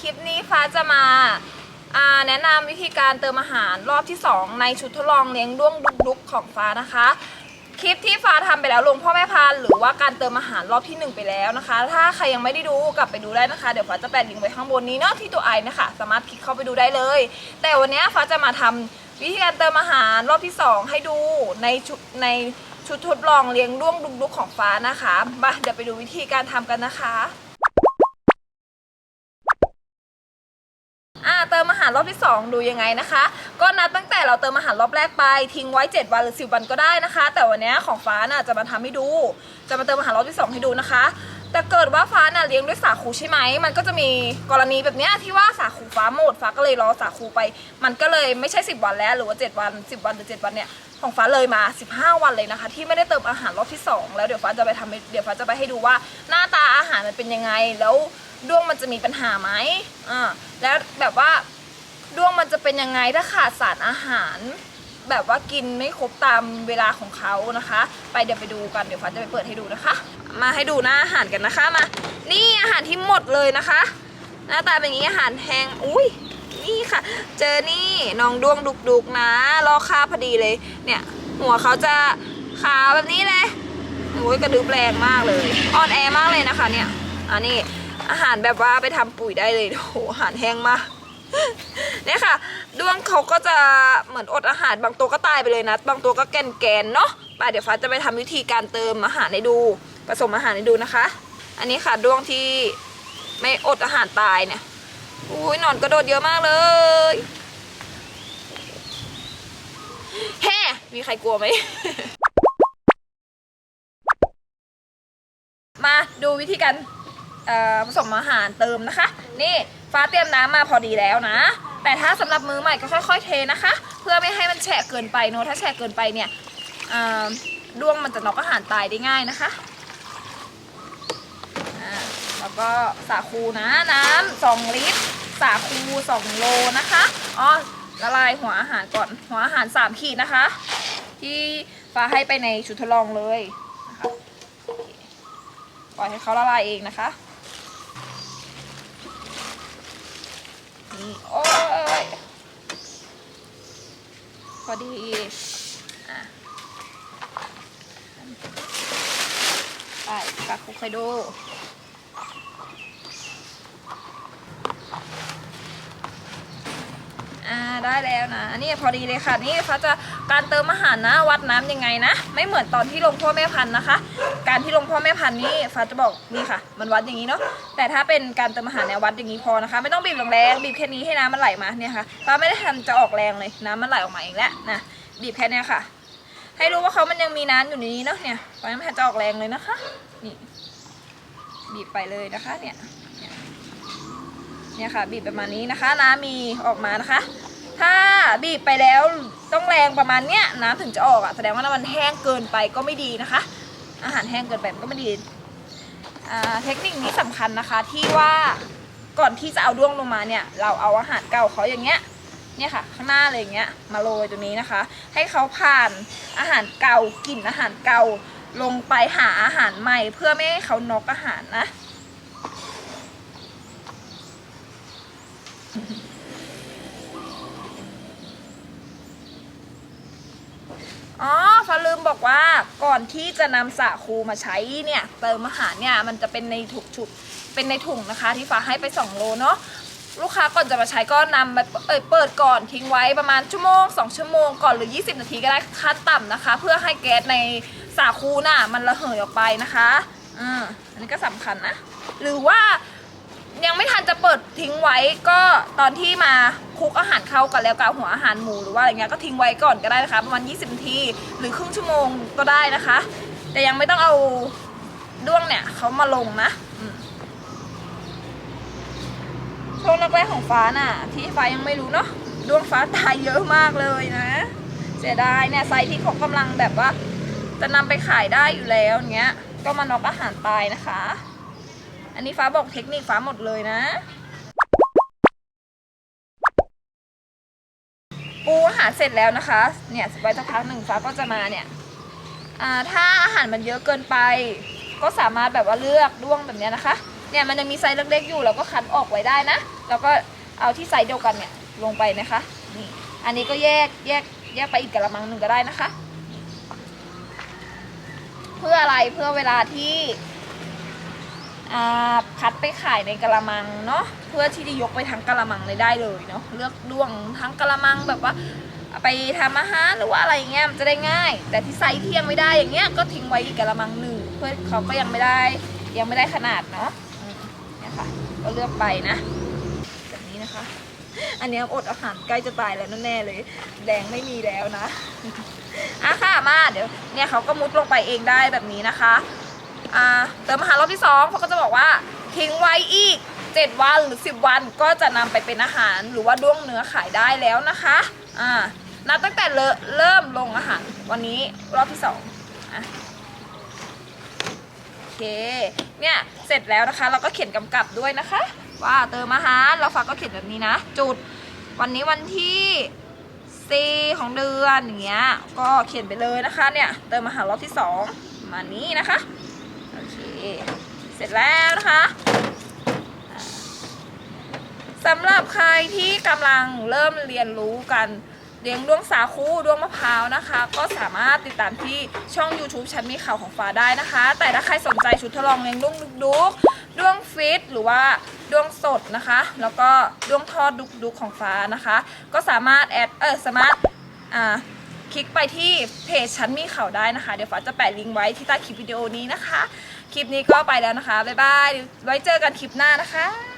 คลิปนี้ฟ้าจะมาแนะนำวิธีการเติมอาหารรอบที่ 2 ในชุดทดลองเลี้ยงด้วงดุกๆของฟ้านะคะ คลิปที่ฟ้าทำไปแล้วลงพ่อแม่พันหรือว่าการเติมอาหารรอบที่ 1 ไปแล้วนะคะ ถ้าใครยังไม่ได้ดูกลับไปดูได้นะคะ เดี๋ยวฟ้าจะแปะลิงก์ไว้ข้างบนนี้เนาะที่ตัวไอนะคะ สามารถคลิกเข้าไปดูได้เลย แต่วันนี้ฟ้าจะมาทำวิธีการเติมอาหารรอบที่ 2 ให้ดูในชุดในชุดทดลองเลี้ยงด้วงดุกๆของฟ้านะคะมาเดี๋ยวไปดูวิธีการทำกันนะคะ ติมอาหารรอบที่ 2 ดูยังไงนะคะ ก็นับตั้งแต่เราเติมอาหารรอบแรกไป ทิ้งไว้ 7 วันหรือ 10 วันก็ได้นะคะ แต่วันนี้ของฟ้าน่ะจะมาทำให้ดู จะมาเติมอาหารรอบที่ 2 ให้ดูนะคะ แต่เกิดว่าฟ้าน่ะเลี้ยงด้วยสาคูใช่ไหมมันก็จะมีกรณีแบบนี้ที่ว่าสาคูฟ้าหมดฟ้าก็เลยรอสาคูไป มันก็เลยไม่ใช่ 10 วันแล้วหรือว่า 7 วัน 10 วันหรือ 7 วันเนี่ยของฟ้าเลยมา 15 วันเลยนะคะ ที่ไม่ได้เติมอาหารรอบที่ 2 แล้วเดี๋ยวฟ้าจะไปทำเดี๋ยวฟ้าจะไปให้ดูว่าหน้าตาอาหารมันเป็นยังไงแล้ว ด้วงมันจะมีปัญหาไหมอ่าแล้วแบบว่าด้วงมันจะเป็นยังไงถ้าขาดสารอาหาร แบบว่ากินไม่ครบตามเวลาของเขานะคะ ไปเดี๋ยวไปดูกันเดี๋ยวฟ้าจะไปเปิดให้ดูนะคะ มาให้ดูหน้าอาหารกันนะคะมา นี่อาหารที่หมดเลยนะคะ หน้าตาเป็นอย่างนี้อาหารแห้งอุ้ยนี่ค่ะ เจอนี่น้องด้วงดุกๆนะรอค่าพอดีเลย เนี่ย หัวเขาจะขาวแบบนี้เลยโอ้ยกระดึบแรงมากเลยอ่อนแอมากเลยนะคะเนี่ยอันนี้ อาหารแบบว่าไปทำปุ๋ยได้เลยโอ้โหอาหารแห้งมากเนี่ยค่ะด้วงเขาก็จะเหมือนอดอาหารบางตัวก็ตายไปเลยนะ บางตัวก็แกนแกนๆเนาะไปเดี๋ยวฟ้าจะไปทำวิธีการเติมอาหารให้ดู ผสมอาหารให้ดูนะคะ อันนี้ค่ะด้วงที่ไม่อดอาหารตายเนี่ยอุ้ยหนอนกระโดดเยอะมากเลยแฮ่มีใครกลัวไหมมาดูวิธีการ ผสมอาหารเติมนะคะ นี่ฟ้าเตรียมน้ำมาพอดีแล้วนะ แต่ถ้าสำหรับมือใหม่ก็ค่อยๆเทนะคะ เพื่อไม่ให้มันแฉะเกินไปเนอะถ้าแฉะเกินไปเนี่ยด้วงมันจะนอกอาหารตายได้ง่ายนะคะแล้วก็สาคูนะน้ำสองลิตร สาคูสองโลนะคะอ๋อละลายหัวอาหารก่อนหัวอาหารสามขีดนะคะ ที่ฟ้าให้ไปในชุดทดลองเลยนะคะปล่อยให้เขาละลายเองนะคะ โอ้ยพอดีอะไปปลาคุกไคโด อ่าได้แล้วนะนี่พอดีเลยค่ะนี่ฟ้าจะการเติมอาหารนะวัดน้ำยังไงนะ ไม่เหมือนตอนที่ลงพ่อแม่พันธุ์นะคะ การที่ลงพ่อแม่พันธุ์นี่ฟ้าจะบอกนี่ค่ะ มันวัดอย่างนี้เนาะแต่ถ้าเป็นการเติมอาหารเนี่ยวัดอย่างนี้พอนะคะ ไม่ต้องบีบแรงบีบแค่นี้ให้น้ำมันไหลมาเนี่ยค่ะฟ้าไม่ได้ทันจะออกแรงเลยน้ำมันไหลออกมาเองแล้วนะบีบแค่นี้ค่ะ ให้รู้ว่าเขามันยังมีน้ำอยู่ในนี้เนาะเนี่ยฟ้าไม่ทันจะออกแรงเลยนะคะ นี่บีบไปเลยนะคะเนี่ย เนี่ยค่ะ บีบประมาณนี้นะคะ น้ำมีออกมานะคะ ถ้าบีบไปแล้วต้องแรงประมาณเนี้ยน้ำถึงจะออกอะแสดงว่าน้ำมันแห้งเกินไปก็ไม่ดีนะคะ อาหารแห้งเกินไปมันก็ไม่ดีเทคนิคนี้สำคัญนะคะที่ว่าก่อนที่จะเอาด้วงลงมาเนี่ย เราเอาอาหารเก่าเขาอย่างเงี้ยเนี่ยค่ะ ข้างหน้าเลยอย่างเงี้ยมาโรยตัวนี้นะคะ ให้เขาผ่านอาหารเก่ากลิ่นอาหารเก่าลงไปหาอาหารใหม่ เพื่อไม่ให้เขานอกอาหารนะ อ๋อฟ้าลืมบอกว่าก่อนที่จะนำสาคูมาใช้เนี่ย เติมอาหารเนี่ยมันจะเป็นในถุงชุบเป็นในถุงนะคะ ที่ฟ้าให้ไป 2 โลเนาะลูกค้าก่อนจะมาใช้ก็นำมาเอยเปิดก่อนทิ้งไว้ประมาณชั่วโมง 2 ชั่วโมงก่อนหรือ 20 นาทีก็ได้ขั้นต่ำนะคะ เพื่อให้แก๊สในสาคูน่ะมันระเหยออกไปนะคะอ่าอันนี้ก็สำคัญนะ หรือว่า ยังไม่ทันจะเปิดทิ้งไว้ก็ตอนที่มาคลุกอาหารเข้ากันแล้วกับหัวอาหารหมูหรือว่าอะไรเงี้ยก็ทิ้งไว้ก่อนก็ได้นะคะประมาณ 20นาทีหรือครึ่งชั่วโมงก็ได้นะคะ แต่ยังไม่ต้องเอาด้วงเนี่ยเขามาลงนะช่วงแรกๆของฟ้าน่ะ ที่ฟ้ายังไม่รู้เนาะด้วงฟ้าตายเยอะมากเลยนะ เสียดายเนี่ยไซส์ที่เขากำลังแบบว่า จะนำไปขายได้อยู่แล้วเงี้ย ก็มานอกอาหารตายนะคะ อันนี้ฟ้าบอกเทคนิคฟ้าหมดเลยนะ ปูอาหารเสร็จแล้วนะคะ เนี่ยไว้สักพักหนึ่งฟ้าก็จะมาเนี่ยถ้าอาหารมันเยอะเกินไป ก็สามารถแบบว่าเลือกด้วงแบบนี้นะคะ เนี่ยมันจะมีไซส์เล็กๆอยู่เราก็คัดออกไว้ได้นะ แล้วก็เอาที่ไซส์เดียวกันเนี่ยลงไปนะคะ นี่ อันนี้ก็แยกแยกแยกไปอีกกระมังหนึ่งก็ได้นะคะ เพื่ออะไรเพื่อเวลาที่ พัดไปขายในกระมังเนาะเพื่อที่จะยกไปทั้งกระมังเลยได้เลยเนาะเลือกดวงทั้งกระมังแบบว่าไปทำอาหารหรือว่าอะไรเงี้ยมันจะได้ง่าย แต่ที่ไซส์ที่ยังไม่ได้อย่างเงี้ยก็ทิ้งไว้อีกกระมังหนึ่งเพื่อเขาก็ยังไม่ได้ยังไม่ได้ขนาดเนาะเนี่ยค่ะก็เลือกไปนะแบบนี้นะคะ อันนี้อดอาหารใกล้จะตายแล้วแน่เลยแดงไม่มีแล้วนะอะค่ะมาเดี๋ยวเนี่ยเขาก็มุดลงไปเองได้แบบนี้นะคะ อ่าเติมอาหารรอบที่สองเขาก็จะบอกว่าทิ้งไว้อีก 7 วันหรือ 10 วันก็จะนำไปเป็นอาหารหรือว่าด้วงเนื้อขายได้แล้วนะคะอ่านับตั้งแต่เริ่มเริ่มลงอาหารวันนี้รอบที่สองอะโอเคเนี่ยเสร็จแล้วนะคะ เราก็เขียนกำกับด้วยนะคะ ว่าเติมอาหารเราฝากก็เขียนแบบนี้นะ จุดวันนี้วันที่ซีของเดือนอย่างเงี้ยก็เขียนไปเลยนะคะเนี่ยเติมอาหารรอบที่สองมานี้นะคะ เค เสร็จแล้วนะคะสำหรับใครที่กำลังเริ่มเรียนรู้กันเลี้ยงด้วงสาคูด้วงมะพร้าวนะคะ ก็สามารถติดตามที่ช่อง YouTube ชั้นมีข่าวของฟ้าได้นะคะ แต่ถ้าใครสนใจชุดทดลองเลี้ยงด้วงดุกดุกด้วงฟิตหรือว่าด้วงสดนะคะ แล้วก็ด้วงทอดดุกดุกของฟ้านะคะ ก็สามารถแอดเออสามารถอ่า คลิกไปที่เพจฉันมีข่าวได้นะคะ เดี๋ยวฟ้าจะแปะลิงก์ไว้ที่ใต้คลิปวิดีโอนี้นะคะ คลิปนี้ก็ไปแล้วนะคะ บ๊ายบาย ไว้เจอกันคลิปหน้านะคะ